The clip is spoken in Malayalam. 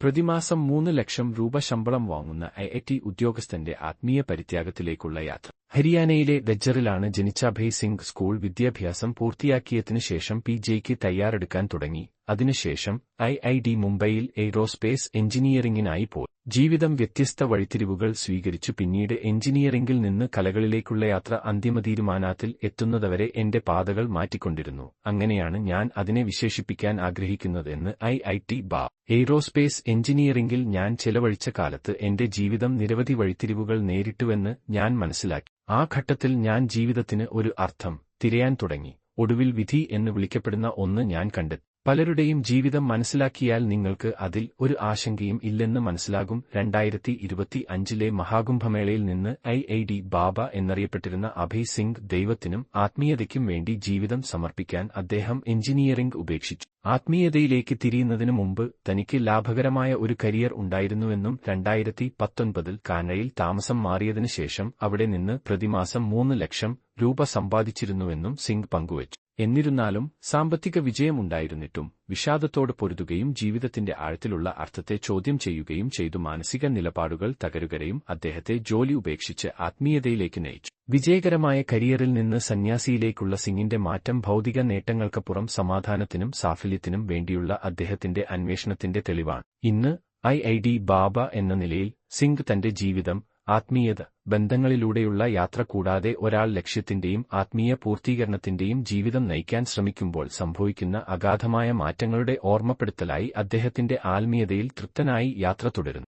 പ്രതിമാസം മൂന്ന് ലക്ഷം രൂപ ശമ്പളം വാങ്ങുന്ന ഐ ഐ ടി ഉദ്യോഗസ്ഥന്റെ ആത്മീയ പരിത്യാഗത്തിലേക്കുള്ള യാത്ര. ഹരിയാനയിലെ ദജ്ജറിലാണ് ജനിച്ച അഭയ് സിംഗ് സ്കൂൾ വിദ്യാഭ്യാസം പൂർത്തിയാക്കിയതിനു ശേഷം പി ജെയ്ക്ക് തയ്യാറെടുക്കാൻ തുടങ്ങി. അതിനുശേഷം ഐ ഐ ഡി മുംബൈയിൽ എയ്റോസ്പേസ് എഞ്ചിനീയറിംഗിനായി പോയി. ജീവിതം വ്യത്യസ്ത വഴിത്തിരിവുകൾ സ്വീകരിച്ചു പിന്നീട് എഞ്ചിനീയറിംഗിൽ നിന്ന് കലകളിലേക്കുള്ള യാത്ര അന്തിമ തീരുമാനത്തിൽ എത്തുന്നതുവരെ എന്റെ പാതകൾ മാറ്റിക്കൊണ്ടിരുന്നു. അങ്ങനെയാണ് ഞാൻ അതിനെ വിശേഷിപ്പിക്കാൻ ആഗ്രഹിക്കുന്നതെന്ന് ഐ ഐ ടി ബാ. എയ്റോസ്പേസ് എഞ്ചിനീയറിംഗിൽ ഞാൻ ചെലവഴിച്ച കാലത്ത് എന്റെ ജീവിതം നിരവധി വഴിത്തിരിവുകൾ നേരിട്ടുവെന്ന് ഞാൻ മനസ്സിലാക്കി. ആ ഘട്ടത്തിൽ ഞാൻ ജീവിതത്തിന് ഒരു അർത്ഥം തിരയാൻ തുടങ്ങി. ഒടുവിൽ വിധി എന്ന് വിളിക്കപ്പെടുന്ന ഒന്ന് ഞാൻ കണ്ടെത്തി. പലരുടെയും ജീവിതം മനസ്സിലാക്കിയാൽ നിങ്ങൾക്ക് അതിൽ ഒരു ആശങ്കയും ഇല്ലെന്ന് മനസ്സിലാകും. രണ്ടായിരത്തി ഇരുപത്തി അഞ്ചിലെ മഹാകുംഭമേളയിൽ നിന്ന് ഐ ഐ ഡി ബാബ എന്നറിയപ്പെട്ടിരുന്ന അഭയ് സിംഗ് ദൈവത്തിനും ആത്മീയതയ്ക്കും വേണ്ടി ജീവിതം സമർപ്പിക്കാൻ അദ്ദേഹം എഞ്ചിനീയറിംഗ് ഉപേക്ഷിച്ചു. ആത്മീയതയിലേക്ക് തിരിയുന്നതിനു മുമ്പ് തനിക്ക് ലാഭകരമായ ഒരു കരിയർ ഉണ്ടായിരുന്നുവെന്നും രണ്ടായിരത്തി പത്തൊൻപതിൽ കാനഡയിൽ താമസം മാറിയതിനു ശേഷം അവിടെ നിന്ന് പ്രതിമാസം മൂന്ന് ലക്ഷം രൂപ സമ്പാദിച്ചിരുന്നുവെന്നും സിംഗ് പങ്കുവച്ചു. എന്നിരുന്നാലും സാമ്പത്തിക വിജയമുണ്ടായിരുന്നിട്ടും വിഷാദത്തോട് പൊരുതുകയും ജീവിതത്തിന്റെ ആഴത്തിലുള്ള അർത്ഥത്തെ ചോദ്യം ചെയ്യുകയും ചെയ്തു. മാനസിക നിലപാടുകൾ തകരുകയും അദ്ദേഹത്തെ ജോലി ഉപേക്ഷിച്ച് ആത്മീയതയിലേക്ക് നയിച്ചു. വിജയകരമായ കരിയറിൽ നിന്ന് സന്യാസിയിലേക്കുള്ള സിംഗിന്റെ മാറ്റം ഭൗതിക നേട്ടങ്ങൾക്കപ്പുറം സമാധാനത്തിനും സാഫല്യത്തിനും വേണ്ടിയുള്ള അദ്ദേഹത്തിന്റെ അന്വേഷണത്തിന്റെ തെളിവാണ്. ഇന്ന് ഐ ഐ ഡി ബാബ എന്ന നിലയിൽ സിംഗ് തന്റെ ജീവിതം ആത്മീയത ബന്ധങ്ങളിലൂടെയുള്ള യാത്ര കൂടാതെ ഒരാൾ ലക്ഷ്യത്തിന്റെയും ആത്മീയ പൂർത്തീകരണത്തിന്റെയും ജീവിതം നയിക്കാൻ ശ്രമിക്കുമ്പോൾ സംഭവിക്കുന്ന അഗാധമായ മാറ്റങ്ങളുടെ ഓർമ്മപ്പെടുത്തലായി അദ്ദേഹത്തിന്റെ ആത്മീയതയിൽ തൃപ്തനായി യാത്ര തുടരുന്നു.